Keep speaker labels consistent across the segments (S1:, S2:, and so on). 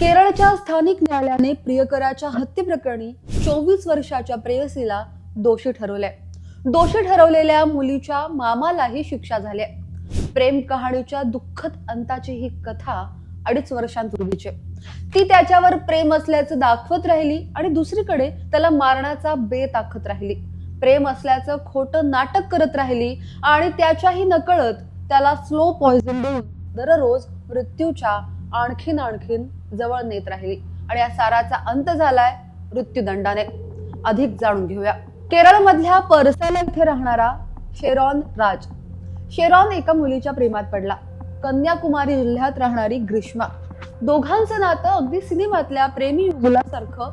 S1: केरळच्या स्थानिक न्यायालयाने प्रियकराच्या हत्येप्रकरणी चोवीस वर्षाच्या प्रेयसीला दोषी ठरवले. दोषी ठरवलेल्या मुलीच्या मामालाही शिक्षा झाली प्रेम कहाणीच्या दुःखद अंताची ही कथा अडीच वर्षांपूर्वीची ती त्याच्यावर प्रेम असल्याचं दाखवत राहिली आणि दुसरीकडे त्याला मारण्याचा बेत आखत राहिली. प्रेम असल्याचं खोटं नाटक करत राहिली आणि त्याच्याही नकळत त्याला स्लो पॉइझन देऊन दररोज मृत्यूच्या आणखीन आणखीन जवळ नेत राहिली. आणि या साराचा अंत झालाय मृत्यूदंडाने. अधिक जाणून घेऊया. केरळमधल्या परसाला इथे राहणारा शेरॉन राज. शेरॉन एका मुलीच्या प्रेमात पडला. कन्याकुमारी जिल्ह्यात राहणारी ग्रीष्मा. दोघांचं नातं अगदी सिनेमातल्या प्रेमी मुलासारखं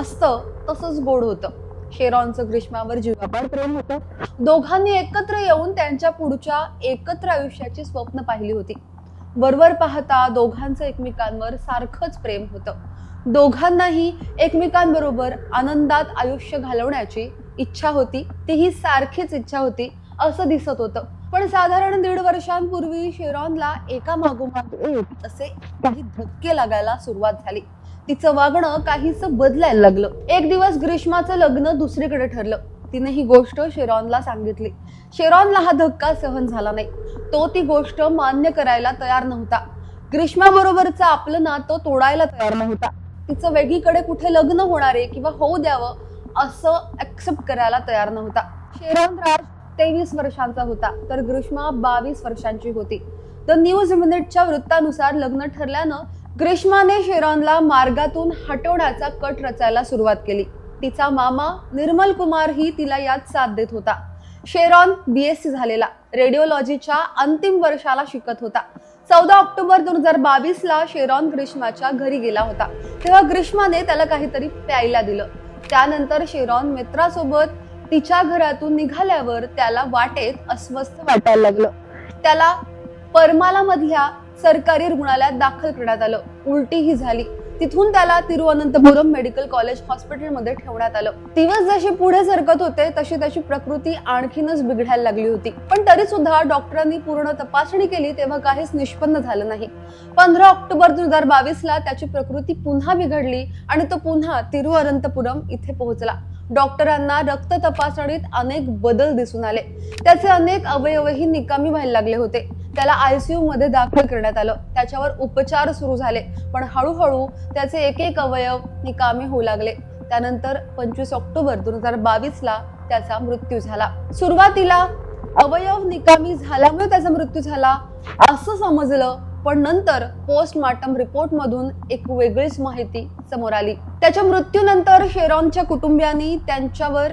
S1: असतं तसंच गोड होतं. शेरॉनचं ग्रीष्मावर जीवापाड प्रेम होतं. दोघांनी एकत्र येऊन त्यांच्या पुढच्या एकत्र आयुष्याची स्वप्न पाहिली होती. वरवर पाहता दोघांचं एकमेकांवर सारखंच प्रेम होतं. दोघांनाही एकमेकांबरोबर आनंदात आयुष्य घालवण्याची इच्छा होती. तीही सारखीच इच्छा होती असं दिसत होतं. पण साधारण दीड वर्षांपूर्वी शेरॉनला एका मागोमाग एक असे काही धक्के लागायला सुरुवात झाली. तिचं वागणं काहीच बदलायला लागलं. एक दिवस ग्रीष्माचं लग्न दुसरीकडे ठरलं. तिने ही गोष्ट शेरॉनला सांगितली. शेरॉनला हा धक्का सहन झाला नाही. तो ती गोष्ट मान्य करायला तयार नव्हता. ग्रीष्माबरोबरचं आपलं नातं तोडायला तयार नव्हता. तिचं वेगळीकडे कुठे लग्न होणारे किंवा होऊ द्यावं असं ऍक्सेप्ट करायला तयार नव्हता. शेरॉन राज तेवीस वर्षांचा होता तर ग्रीष्मा बावीस वर्षांची होती. द न्यूज मिनिटच्या वृत्तानुसार लग्न ठरल्यानं ग्रीष्माने शेरॉनला मार्गातून हटवण्याचा कट रचायला सुरुवात केली. तिचा मामा निर्मल कुमार ही तिला यात साथ देत होता. शेरॉन बीएससी झालेला. रेडिओलॉजीच्या अंतिम वर्षाला शिकत होता. चौदा ऑक्टोबर दोन हजार बावीस ला शेरॉन ग्रीष्माच्या घरी गेला होता. तेव्हा ग्रीष्माने त्याला काहीतरी प्यायला दिलं. त्यानंतर शेरॉन मित्रासोबत तिच्या घरातून निघाल्यावर त्याला वाटेत अस्वस्थ वाटायला लागलं. त्याला परमाला मधल्या सरकारी रुग्णालयात दाखल करण्यात आलं. उलटीही झाली. तिथून त्याला तिरुअनंतपुरम मेडिकल कॉलेज हॉस्पिटलमध्ये ठेवण्यात आलं. दिवस जसे पुढे सरकत होते तशी त्याची प्रकृती आणखीनच बिघडायला लागली होती. पण तरी सुद्धा डॉक्टरांनी पूर्ण तपासणी केली तेव्हा काहीच निष्पन्न झालं नाही. पंधरा ऑक्टोबर दोन हजार बावीस ला त्याची प्रकृती पुन्हा बिघडली आणि तो पुन्हा तिरुअनंतपुरम इथे पोहोचला. डॉक्टरांना रक्त तपासणीत अनेक बदल दिसून आले. त्याचे अनेक अवयवही निकामी व्हायला लागले होते. त्याला आयसीयू मध्ये दाखल करण्यात आलं. त्याच्यावर उपचार सुरू झाले. पण हळूहळू त्याचे एक एक अवयव निकामी होऊ लागले. त्यानंतर पंचवीस ऑक्टोबर दोन हजार बावीस ला त्याचा मृत्यू झाला. सुरुवातीला अवयव निकामी झाल्यामुळे त्याचा मृत्यू झाला असं समजलं पण नंतर पोस्टमार्टम रिपोर्ट मधून एक वेगळीच माहिती समोर आली. त्याच्या मृत्यूनंतर शेरॉनच्या कुटुंबियांनी त्यांच्यावर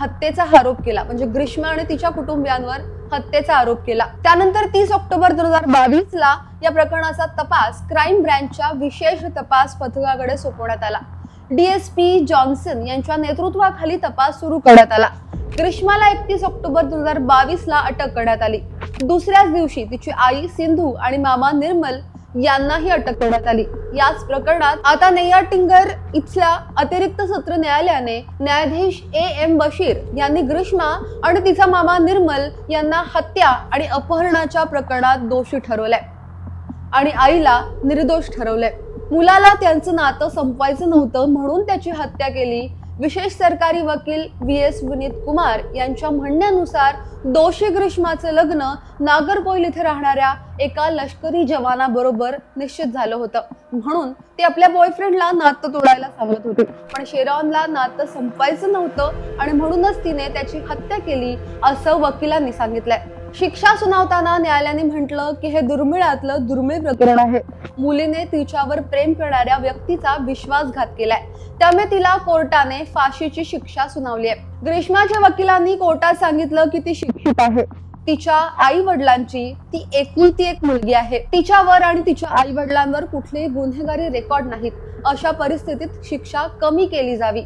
S1: हत्येचा आरोप केला. म्हणजे ग्रीष्मा आणि तिच्या कुटुंबियांवर हत्येचा आरोप केला. त्यानंतर तीस ऑक्टोबर दोन हजार बावीस ला या प्रकरणाचा तपास क्राईम ब्रँचच्या विशेष तपास पथकाकडे सोपवण्यात आला. डीएसपी जॉन्सन यांच्या नेतृत्वाखाली तपास सुरू करण्यात आला. ग्रीष्माला एकतीस ऑक्टोबर दोन हजार बावीस ला अटक करण्यात आली. दुसऱ्याच दिवशी तिची आई सिंधू आणि मामा निर्मल यांनाही अटक करण्यात आली. याच प्रकरणात आता नेयाटिंगर इथल्या अतिरिक्त सत्र न्यायालयाने न्यायाधीश ए. एम. बशीर यांनी ग्रीष्मा आणि तिचा मामा निर्मल यांना हत्या आणि अपहरणाच्या प्रकरणात दोषी ठरवलंय. आणि आईला निर्दोष ठरवलंय. मुलाला त्यांचं नातं संपवायचं नव्हतं म्हणून त्याची हत्या केली. विशेष सरकारी वकील व्ही एस विनीत कुमार यांच्या म्हणण्यानुसार दोषी ग्रीष्माचं लग्न नागरकोईल इथे राहणाऱ्या एका लष्करी जवानाबरोबर निश्चित झालं होतं. म्हणून ते आपल्या बॉयफ्रेंडला नातं तोडायला सांगत होते. पण शेरॉनला नातं संपवायचं नव्हतं आणि म्हणूनच तिने त्याची हत्या केली असं वकिलांनी सांगितलंय. शिक्षा सुनावताना न्यायालयाने म्हटलं की हे दुर्मिळातलं दुर्मिळ प्रकरण आहे. मुलीने तिच्यावर प्रेम करणाऱ्या व्यक्तीचा विश्वासघात केलाय. त्यामुळे तिला कोर्टाने फाशीची शिक्षा सुनावली आहे. ग्रीष्माच्या वकिलांनी कोर्टात सांगितलं की ती शिक्षित आहे. तिच्या आई वडिलांची ती एकुलती एक मुलगी आहे. तिच्यावर आणि तिच्या आई वडिलांवर कुठलेही गुन्हेगारी रेकॉर्ड नाहीत. अशा परिस्थितीत शिक्षा कमी केली जावी.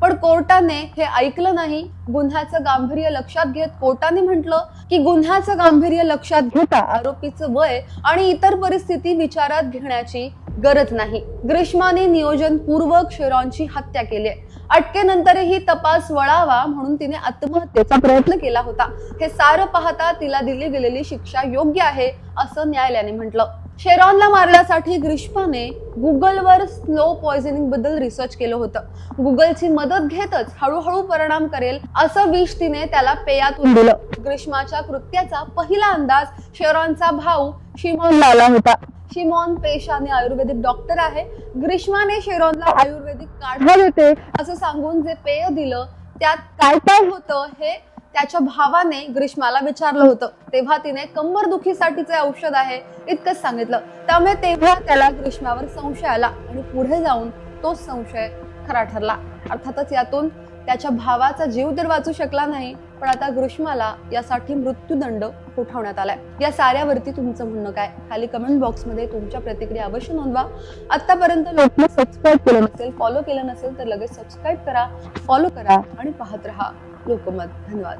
S1: पण कोर्टाने हे ऐकलं नाही. गुन्ह्याचं गांभीर्य लक्षात घेत कोर्टाने म्हटलं की गुन्ह्याचं गांभीर्य लक्षात घेता आरोपीचं वय आणि इतर परिस्थिती विचारात घेण्याची गरज नाही. ग्रीष्माने नियोजनपूर्वक शेरॉनची हत्या केली. अटकेनंतरही तपास वळावा म्हणून तिने आत्महत्येचा प्रयत्न केला होता. हे सारं पाहता तिला दिली गेलेली शिक्षा योग्य आहे असं न्यायालयाने म्हटलं. शेरॉनला मारण्यासाठी ग्रीष्माने गुगलवर स्लो पॉइझनिंगबद्दल रिसर्च केलं होतं. गुगलची मदत घेतच हळूहळू परिणाम करेल असं विष तिने त्याला पेयातून दिलं. ग्रीष्माच्या कृत्याचा पहिला अंदाज शेरॉनचा भाऊ शिमोन आला होता. शिमॉन पेशाने आयुर्वेदिक डॉक्टर आहे. ग्रीष्माने शेरॉनला आयुर्वेदिक काढा देते असं सांगून जे पेय दिलं त्यात काय काय होतं हे त्याच्या भावाने ग्रीष्माला विचारलं होतं. तेव्हा तिने कंबर दुखीसाठीचे औषध आहे इतकंच सांगितलं. त्यामुळे तेव्हा त्याला ग्रीष्मावर संशय आला आणि पुढे जाऊन तो संशय खरा ठरला. अर्थातच यातून त्याच्या भावाचा जीव तर वाचू शकला नाही पण आता ग्रीष्माला यासाठी मृत्यूदंड उठवण्यात आलाय. या साऱ्यावरती तुमचं म्हणणं काय? खाली कमेंट बॉक्समध्ये तुमच्या प्रतिक्रिया अवश्य नोंदवा. आतापर्यंत लोकांनी सबस्क्राईब केलं नसेल फॉलो केलं नसेल तर लगेच सबस्क्राईब करा फॉलो करा आणि पाहत राहा लोकमत. धन्यवाद.